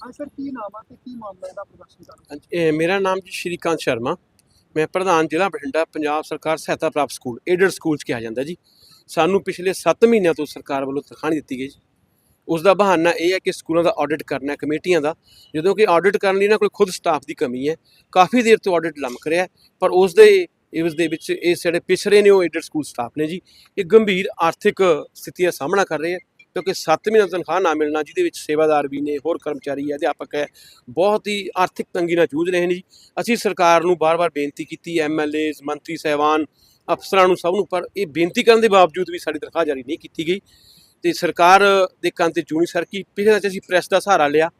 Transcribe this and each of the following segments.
ਹਾਂ ਸਰ ਕੀ ਨਾਮ ਆ ਤੇ ਕੀ ਮਾਮਲਾ ਇਹਦਾ ਪ੍ਰਦਰਸ਼ਨ ਕਰ ਇਹ ਮੇਰਾ ਨਾਮ ਜੀ ਸ਼੍ਰੀਕਾਂਤ ਸ਼ਰਮਾ। ਮੈਂ ਪ੍ਰਧਾਨ ਜ਼ਿਲ੍ਹਾ ਬਠਿੰਡਾ, ਪੰਜਾਬ ਸਰਕਾਰ ਸਹਾਇਤਾ ਪ੍ਰਾਪਤ ਸਕੂਲ, ਏਡਡ ਸਕੂਲ ਚ ਕਿਹਾ ਜਾਂਦਾ ਜੀ। ਸਾਨੂੰ ਪਿਛਲੇ 7 ਮਹੀਨਿਆਂ ਤੋਂ ਸਰਕਾਰ ਵੱਲੋਂ ਤਨਖਾਹ ਨਹੀਂ ਦਿੱਤੀ ਗਈ ਜੀ। ਉਸ ਦਾ ਬਹਾਨਾ ਇਹ ਹੈ ਕਿ ਸਕੂਲਾਂ ਦਾ ਆਡਿਟ ਕਰਨਾ ਹੈ ਕਮੇਟੀਆਂ ਦਾ। ਜਦੋਂ ਕਿ ਆਡਿਟ ਕਰਨ ਲਈ ਨਾ ਕੋਈ ਖੁਦ ਸਟਾਫ ਦੀ ਕਮੀ ਹੈ, ਕਾਫੀ ਦੇਰ ਤੋਂ ਆਡਿਟ ਲੰਮਕ ਰਿਹਾ ਪਰ ਉਸ ਦੇ ਇਸ ਦੇ ਵਿੱਚ ਇਹ ਜਿਹੜੇ ਪਿਛੜੇ ਨੇ ਉਹ ਏਡਡ ਸਕੂਲ ਸਟਾਫ ਨੇ ਜੀ। ਇਹ ਗੰਭੀਰ ਆਰਥਿਕ ਸਥਿਤੀ ਦਾ ਸਾਹਮਣਾ ਕਰ ਰਹੇ ਹੈ। ਕਿਉਂਕਿ 7 ਮਹੀਨੇ ਤਨਖਾਹ ਨਾ ਮਿਲਣਾ, ਜਿਹਦੇ ਵਿੱਚ ਸੇਵਾਦਾਰ ਵੀ ਨੇ, ਹੋਰ ਕਰਮਚਾਰੀ ਹੈ ਅਧਿਆਪਕ ਹੈ ਬਹੁਤ ਹੀ ਆਰਥਿਕ ਤੰਗੀ ਨਾਲ ਜੂਝ ਰਹੇ ਨੇ ਜੀ। ਅਸੀਂ ਸਰਕਾਰ ਨੂੰ ਬਾਰ-ਬਾਰ ਬੇਨਤੀ ਕੀਤੀ ਐਮਐਲਏਜ਼ ਮੰਤਰੀ ਸਹਿਬਾਨ, ਅਫਸਰਾਂ ਨੂੰ ਸਭ ਨੂੰ, ਪਰ ਇਹ ਬੇਨਤੀ ਕਰਨ ਦੇ ਬਾਵਜੂਦ ਵੀ ਸਾਡੀ ਤਨਖਾਹ ਜਾਰੀ ਨਹੀਂ ਕੀਤੀ ਗਈ। ਤੇ ਸਰਕਾਰ ਦੇ ਕੰਨ ਤੇ ਜੂਨੀ ਸਰਕੀ ਪਿਛਲੇ ਵਿੱਚ ਅਸੀਂ ਪ੍ਰੈਸ ਦਾ ਸਹਾਰਾ ਲਿਆ।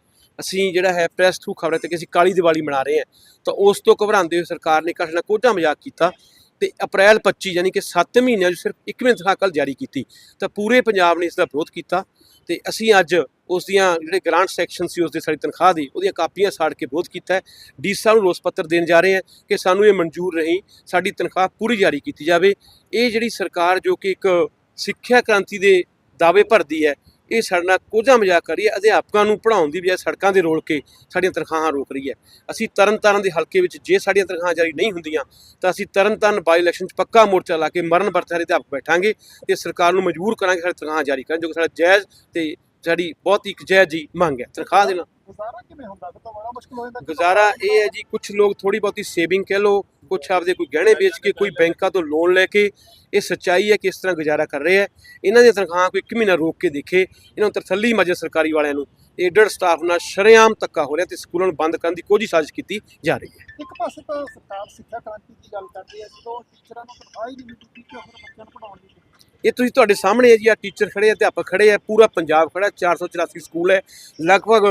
ਅਸੀਂ ਜਿਹੜਾ ਹੈ ਪ੍ਰੈਸ ਥਰੂ ਖਬਰਾਂ ਤੇ ਕਿ ਅਸੀਂ ਕਾਲੀ ਦੀਵਾਲੀ ਮਨਾ ਰਹੇ ਹਾਂ। ਤਾਂ ਉਸ ਤੋਂ ਘਬਰਾਉਂਦੇ ਹੋਏ ਸਰਕਾਰ ਨੇ ਕੁਛ ਕੋਝਾ ਮਜ਼ਾਕ ਕੀਤਾ। ਤੇ ਅਪ੍ਰੈਲ 25 ਯਾਨੀ ਕਿ 7 ਮਹੀਨਿਆਂ 'ਚ ਸਿਰਫ ਇੱਕ ਮਹੀਨੇ ਤਨਖਾਹ ਕੱਲ ਜਾਰੀ ਕੀਤੀ। ਤਾਂ ਪੂਰੇ ਪੰਜਾਬ ਨੇ ਇਸ ਦਾ ਵਿਰੋਧ ਕੀਤਾ ਤੇ ਅਸੀਂ ਅੱਜ ਉਸ ਦੀਆਂ ਜਿਹੜੇ ਗ੍ਰਾਂਟ ਸੈਕਸ਼ਨ ਸੀ ਉਸ ਦੀ ਸਾਡੀ ਤਨਖਾਹ ਦੀ, ਉਹਦੀਆਂ ਕਾਪੀਆਂ ਸਾੜ ਕੇ ਵਿਰੋਧ ਕੀਤਾ ਹੈ। ਡੀ ਸਾਹਿਬ ਨੂੰ ਰੋਸ ਪੱਤਰ ਦੇਣ ਜਾ ਰਹੇ ਹਾਂ ਕਿ ਸਾਨੂੰ ਇਹ ਮਨਜ਼ੂਰ ਨਹੀਂ, ਸਾਡੀ ਤਨਖਾਹ ਪੂਰੀ ਜਾਰੀ ਕੀਤੀ ਜਾਵੇ। ਇਹ ਜਿਹੜੀ ਸਰਕਾਰ ਜੋ ਕਿ ਇੱਕ ਸਿੱਖਿਆ ਕ੍ਰਾਂਤੀ ਦੇ ਦਾਅਵੇ ਭਰਦੀ ਹੈ ਇਹ ਸਾਡੇ ਨਾਲ ਕੋਝਾ ਮਜ਼ਾਕ ਕਰ ਰਹੀ ਹੈ ਅਧਿਆਪਕਾਂ ਨੂੰ ਪੜ੍ਹਾਉਣ ਦੀ ਬਜਾਏ ਸੜਕਾਂ ਤੇ ਰੋਲ ਕੇ ਸਾਡੀਆਂ ਤਨਖਾਹਾਂ ਰੋਕ ਰਹੀ ਹੈ। ਅਸੀਂ ਤਰਨਤਾਰਨ ਦੇ ਹਲਕੇ ਵਿੱਚ ਜੇ ਸਾਡੀਆਂ ਤਨਖਾਹਾਂ ਜਾਰੀ ਨਹੀਂ ਹੁੰਦੀਆਂ ਤਾਂ ਅਸੀਂ ਤਰਨਤਾਰਨ ਬਾਈ ਇਲੈਕਸ਼ਨ 'ਚ ਪੱਕਾ ਮੋਰਚਾ ਲਾ ਕੇ ਮਰਨ ਵਰਤ ਸਾਰੇ ਅਧਿਆਪਕ ਬੈਠਾਂਗੇ ਤੇ ਸਰਕਾਰ ਨੂੰ ਮਜਬੂਰ ਕਰਾਂਗੇ ਸਾਡੀ ਤਨਖਾਹਾਂ ਜਾਰੀ ਕਰਨ ਜੋ ਕਿ ਸਾਡਾ ਜਾਇਜ਼ ਤੇ ਸਾਡੀ ਬਹੁਤ ਹੀ ਜਾਇਜ਼ ਜੀ ਮੰਗ ਹੈ। ਤਨਖਾਹ ਦੇਣਾ ਗੁਜ਼ਾਰਾ ਕਿਵੇਂ ਹੁੰਦਾ? ਤਾਂ ਬੜਾ ਮੁਸ਼ਕਲ ਹੋ ਜਾਂਦਾ। ਗੁਜ਼ਾਰਾ ਇਹ ਹੈ ਜੀ ਕੁਝ ਲੋਕ ਥੋੜੀ ਬਹੁਤੀ ਸੇਵਿੰਗ ਕਹਿ ਲੋ ਕੁਝ ਆਪਦੇ ਕੋਈ ਗਹਿਣੇ ਵੇਚ ਕੇ ਕੋਈ ਬੈਂਕਾਂ ਤੋਂ ਲੋਨ ਲੈ ਕੇ ਇਹ ਸੱਚਾਈ ਹੈ ਕਿ ਇਸ ਤਰ੍ਹਾਂ ਗੁਜ਼ਾਰਾ ਕਰ ਰਹੇ ਹੈ। ਇਹਨਾਂ ਦੀਆਂ ਤਨਖਾਹਾਂ ਕੋਈ ਇੱਕ ਮਹੀਨਾ ਰੋਕ ਕੇ ਦੇਖੇ ਇਹਨਾਂ ਨੂੰ ਤਰਥੱਲੀ ਮਜੇ ਸਰਕਾਰੀ ਵਾਲਿਆਂ ਨੂੰ। ਏਡਡ ਸਟਾਫ ਨਾਲ ਸ਼ਰੇਆਮ ਧੱਕਾ ਹੋ ਰਿਹਾ ਤੇ ਸਕੂਲਾਂ ਨੂੰ ਬੰਦ ਕਰਨ ਦੀ ਕੋਝੀ ਸਾਜ਼ਿਸ਼ ਕੀਤੀ ਜਾ ਰਹੀ ਹੈ। ਇੱਕ ਪਾਸੇ ਤਾਂ ਸਰਕਾਰ ਸਿੱਖਿਆ ਕ੍ਰਾਂਤੀ ਦੀ ਗੱਲ ਕਰਦੀ ਹੈ ਜਦੋਂ ਟੀਚਰਾਂ ਨੂੰ ਤਨਖਾਹ ਹੀ ਨਹੀਂ ਮਿਲਦੀ ਟੀਚਰ ਫਿਰ ਬੱਚਿਆਂ ਨੂੰ ਪੜਾਉਣ ਦੀ ਇਹ ਤੁਸੀਂ ਤੁਹਾਡੇ ਸਾਹਮਣੇ ਹੈ ਜੀ ਆ ਟੀਚਰ ਖੜੇ ਆ ਅਧਿਆਪਕ ਖੜੇ ਆ ਪੂਰਾ ਪੰਜਾਬ ਖੜਾ 484 ਸਕੂਲ ਹੈ। ਲਗਭਗ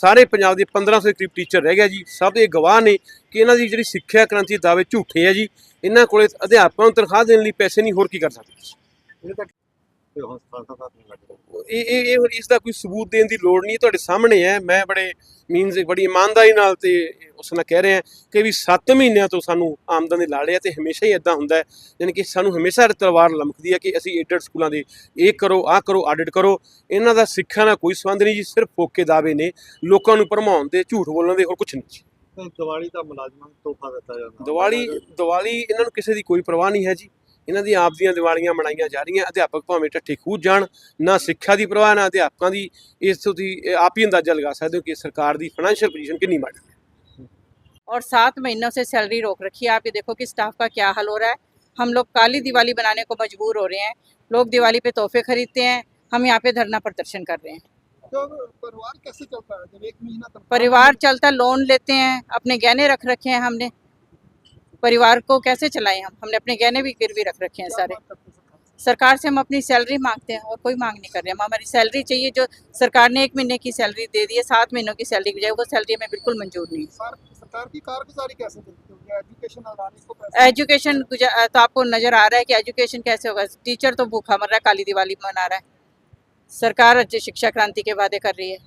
ਸਾਰੇ ਪੰਜਾਬ ਦੇ 1500 ਦੇ ਕਰੀਬ ਟੀਚਰ ਰਹਿ ਗਿਆ ਜੀ। ਸਭ ਇਹ ਗਵਾਹ ਨੇ ਕਿ ਇਹਨਾਂ ਦੀ ਜਿਹੜੀ ਸਿੱਖਿਆ ਕ੍ਰਾਂਤੀ ਦਾਅਵੇ ਝੂਠੇ ਆ ਜੀ। ਇਹਨਾਂ ਕੋਲੇ ਅਧਿਆਪਕਾਂ ਨੂੰ ਤਨਖਾਹ ਦੇਣ ਲਈ ਪੈਸੇ ਨਹੀਂ, ਹੋਰ ਕੀ ਕਰ ਸਕਦੇ? ਤਾਂ ਨਹੀਂ ਲੱਗਦਾ ਇਹ ਇਹ ਇਹ ਇਸ ਦਾ ਕੋਈ ਸਬੂਤ ਦੇਣ ਦੀ ਲੋੜ ਨਹੀਂ ਤੁਹਾਡੇ ਸਾਹਮਣੇ ਹੈ। ਮੈਂ ਬੜੇ ਮੀਨਸ ਬੜੀ ਇਮਾਨਦਾਰੀ ਨਾਲ ਤੇ ਉਸ ਨਾਲ ਕਹਿ ਰਿਹਾ ਕਿ ਵੀ 7 ਮਹੀਨਿਆਂ ਤੋਂ ਸਾਨੂੰ ਆਮਦਨ ਦੇ ਲਾੜੇ ਆ ਤੇ ਹਮੇਸ਼ਾ ਹੀ ਇਦਾਂ ਹੁੰਦਾ ਹੈ ਯਾਨੀ ਕਿ ਸਾਨੂੰ ਹਮੇਸ਼ਾ ਤਲਵਾਰ ਲਮਕਦੀ ਹੈ ਕਿ ਅਸੀਂ ਏਡਡ ਸਕੂਲਾਂ ਦੇ ਇਹ ਕਰੋ ਆਹ ਕਰੋ ਆਡਿਟ ਕਰੋ। ਇਹਨਾਂ ਦਾ ਸਿੱਖਿਆ ਨਾਲ ਕੋਈ ਸੰਬੰਧ ਨਹੀਂ ਜੀ ਸਿਰਫ ਫੋਕੇ ਦਾਅਵੇ ਨੇ ਲੋਕਾਂ ਨੂੰ ਭਰਮਾਉਣ ਦੇ ਝੂਠ ਬੋਲਣ ਦੇ ਹੋਰ ਕੁਝ ਨਹੀਂ ਜੀ। ਦੀਵਾਲੀ ਦਾ ਮੁਲਾਜ਼ਮਾਂ ਨੂੰ ਤੋਹਫਾ ਦਿੱਤਾ ਜਾਂਦਾ। ਦੀਵਾਲੀ ਦੀਵਾਲੀ ਇਹਨਾਂ ਨੂੰ ਕਿਸੇ ਦੀ ਕੋਈ ਪਰਵਾਹ ਨਹੀਂ ਹੈ ਜੀ। ਇਹਨਾਂ ਦੀ ਆਪ ਦੀਆਂ ਦੀਵਾਲੀਆਂ ਮਨਾਈਆਂ ਜਾ ਰਹੀਆਂ ਅਧਿਆਪਕ ਭਾਵੇਂ ਠੱਠੇ ਖੂਹ ਜਾਣ ਨਾ ਸਿੱਖਿਆ ਦੀ ਪਰਵਾਹ ਨਾ ਅਧਿਆਪਕਾਂ ਦੀ ਇਸ ਤੋਂ ਤੁਸੀਂ ਇਹ ਆਪ ਹੀ ਅੰਦਾਜ਼ਾ ਲਗਾ ਸਕਦੇ ਹੋ ਕਿ ਸਰਕਾਰ ਦੀ ਫਾਈਨੈਂਸ਼ੀਅਲ ਪੋਜੀਸ਼ਨ ਕਿੰਨੀ ਮਾੜੀ ਹੈ और सात महीनों से सैलरी रोक रखी है आप ये देखो कि स्टाफ का क्या हाल हो रहा है हम लोग काली दिवाली बनाने को मजबूर हो रहे हैं लोग दिवाली पे तोहफे खरीदते हैं हम यहाँ पे धरना प्रदर्शन कर रहे हैं तो परिवार कैसे चलता है जब एक महीना तनख्वाह परिवार चलता लोन लेते हैं अपने गहने रख रखे हैं हमने परिवार को कैसे चलाएँ हम? हमने अपने गहने भी गिरवी रख रखे हैं सारे। सरकार से? हम अपनी सैलरी मांगते हैं और कोई मांग नहीं कर रहे। हम हमारी सैलरी चाहिए जो सरकार ने एक महीने की सैलरी दे दी है सात महीनों की सैलरी की बजाय वो सैलरी हमें बिल्कुल मंजूर नहीं है। सरकार की कारगुजारी कैसे एजुकेशन तो आपको नज़र आ रहा है कि एजुकेशन कैसे होगा? टीचर तो भूखा मर रहा है काली दिवाली मना रहा है। सरकार अच्छी शिक्षा क्रांति के वादे कर रही है।